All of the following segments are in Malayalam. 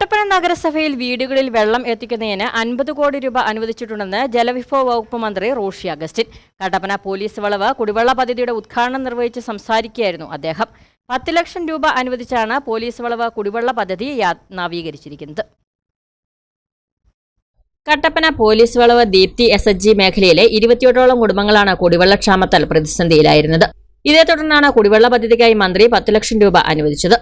കട്ടപ്പന നഗരസഭയിൽ വീടുകളിൽ വെള്ളം എത്തിക്കുന്നതിന് അൻപത് കോടി രൂപ അനുവദിച്ചിട്ടുണ്ടെന്ന് ജലവിഭവ വകുപ്പ് മന്ത്രി റോഷി അഗസ്റ്റിൻ. കട്ടപ്പന പോലീസ് വളവ് കുടിവെള്ള പദ്ധതിയുടെ ഉദ്ഘാടനം നിർവഹിച്ച് സംസാരിക്കുകയായിരുന്നു അദ്ദേഹം. പത്ത് ലക്ഷം രൂപ അനുവദിച്ചാണ് പോലീസ് വളവ് കുടിവെള്ള പദ്ധതി നവീകരിച്ചിരിക്കുന്നത്. കട്ടപ്പന പോലീസ് വളവ് ദീപ്തി എസ് എച്ച് ജി മേഖലയിലെ ഇരുപത്തിയെട്ടോളം കുടുംബങ്ങളാണ് കുടിവെള്ളക്ഷാമത്താൽ പ്രതിസന്ധിയിലായിരുന്നത്. ഇതേ തുടർന്നാണ് കുടിവെള്ള പദ്ധതിക്കായി മന്ത്രി പത്ത് ലക്ഷം രൂപ അനുവദിച്ചത്.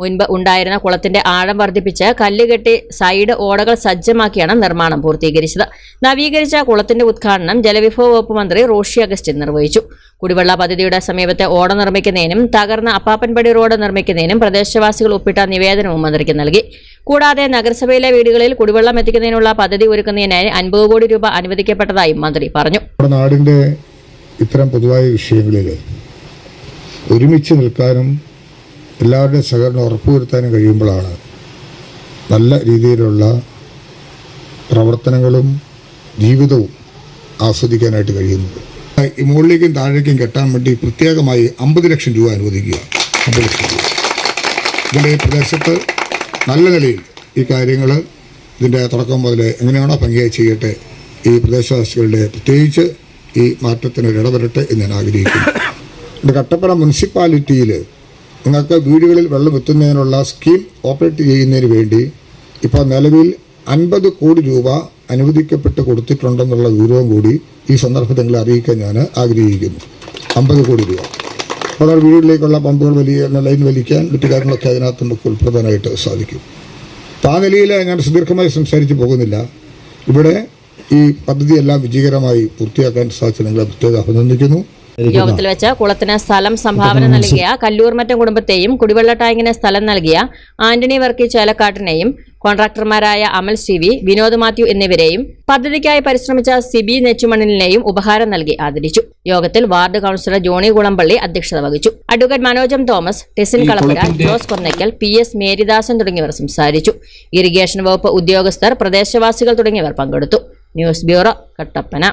മുൻപ് ഉണ്ടായിരുന്ന കുളത്തിന്റെ ആഴം വർദ്ധിപ്പിച്ച് കല്ലുകെട്ടി സൈഡ് ഓടകൾ സജ്ജമാക്കിയാണ് നിർമ്മാണം പൂർത്തീകരിച്ചത്. നവീകരിച്ച കുളത്തിന്റെ ഉദ്ഘാടനം ജലവിഭവ വകുപ്പ് മന്ത്രി റോഷി അഗസ്റ്റിൻ നിർവഹിച്ചു. കുടിവെള്ള പദ്ധതിയുടെ സമീപത്തെ ഓട നിർമ്മിക്കുന്നതിനും തകർന്ന അപ്പാപ്പൻപടി റോഡ് നിർമ്മിക്കുന്നതിനും പ്രദേശവാസികൾ ഒപ്പിട്ട നിവേദനവും മന്ത്രിക്ക് നൽകി. കൂടാതെ നഗരസഭയിലെ വീടുകളിൽ കുടിവെള്ളം എത്തിക്കുന്നതിനുള്ള പദ്ധതി ഒരുക്കുന്നതിനായി അൻപത് കോടി രൂപ അനുവദിക്കപ്പെട്ടതായും മന്ത്രി പറഞ്ഞു. നമ്മുടെ നാടിന്റെ ഇത്തരം പൊതുവായ വിഷയങ്ങളിൽ ഒരുമിച്ച് നിൽക്കാനും എല്ലാവരുടെയും സഹകരണം ഉറപ്പുവരുത്താനും കഴിയുമ്പോഴാണ് നല്ല രീതിയിലുള്ള പ്രവർത്തനങ്ങളും ജീവിതവും ആസ്വദിക്കാനായിട്ട് കഴിയുന്നത്. മുകളിലേക്കും താഴേക്കും കെട്ടാൻ വേണ്ടി പ്രത്യേകമായി അമ്പത് ലക്ഷം രൂപ അനുവദിക്കുക. അമ്പത് ലക്ഷം രൂപ. ഇതിന്റെ ഈ പ്രദേശത്ത് നല്ല നിലയിൽ ഈ കാര്യങ്ങൾ ഇതിന്റെ തുടക്കം മുതൽ എങ്ങനെയാണോ ഭംഗിയായി ചെയ്യട്ടെ ഈ പ്രദേശവാസികളുടെ പ്രത്യേകിച്ച് ഈ മാറ്റത്തിന് ഇടപെടട്ടെ എന്ന് ഞാൻ ആഗ്രഹിക്കുന്നു. കട്ടപ്പന മുനിസിപ്പാലിറ്റിയിൽ നിങ്ങൾക്ക് വീടുകളിൽ വെള്ളം എത്തുന്നതിനുള്ള സ്കീം ഓപ്പറേറ്റ് ചെയ്യുന്നതിന് വേണ്ടി ഇപ്പോൾ നിലവിൽ അൻപത് കോടി രൂപ അനുവദിക്കപ്പെട്ട് കൊടുത്തിട്ടുണ്ടെന്നുള്ള വിവരവും കൂടി ഈ സന്ദർഭത്തിൽ നിങ്ങളെ അറിയിക്കാൻ ഞാൻ ആഗ്രഹിക്കുന്നു. അമ്പത് കോടി രൂപ. അപ്പോൾ ആ വീടുകളിലേക്കുള്ള പമ്പുകൾ വലിയ ലൈൻ വലിക്കാൻ മറ്റു കാര്യങ്ങളൊക്കെ അതിനകത്ത് നമുക്ക് ഉൾപ്പെടുത്താനായിട്ട് സാധിക്കും. അപ്പോൾ ആ നിലയിൽ ഞാൻ സുദീർഘമായി സംസാരിച്ച് പോകുന്നില്ല. ഇവിടെ ഈ പദ്ധതിയെല്ലാം വിജയകരമായി പൂർത്തിയാക്കാൻ സാധിച്ച നിങ്ങളെ പ്രത്യേകം അഭിനന്ദിക്കുന്നു. യോഗത്തിൽ വെച്ച് കുളത്തിന് സ്ഥലം സംഭാവന നൽകിയ കല്ലൂർമറ്റം കുടുംബത്തെയും കുടിവെള്ള ടാങ്കിന് സ്ഥലം നൽകിയ ആന്റണി വർക്കി ചേലക്കാട്ടിനെയും കോൺട്രാക്ടർമാരായ അമൽ സി വി വിനോദ് മാത്യു എന്നിവരെയും പദ്ധതിക്കായി പരിശ്രമിച്ച സിബി നെച്ചുമണ്ണിലിനെയും ഉപഹാരം നൽകി ആദരിച്ചു. യോഗത്തിൽ വാർഡ് കൌൺസിലർ ജോണി കുളമ്പള്ളി അധ്യക്ഷത വഹിച്ചു. അഡ്വക്കേറ്റ് മനോജം തോമസ് ടെസിൻ കളപ്പുര ജോസ് കൊന്നയ്ക്കൽ പി എസ് മേരിദാസൻ തുടങ്ങിയവർ സംസാരിച്ചു. ഇറിഗേഷൻ വകുപ്പ് ഉദ്യോഗസ്ഥർ പ്രദേശവാസികൾ തുടങ്ങിയവർ പങ്കെടുത്തു. News bureau Kattappana.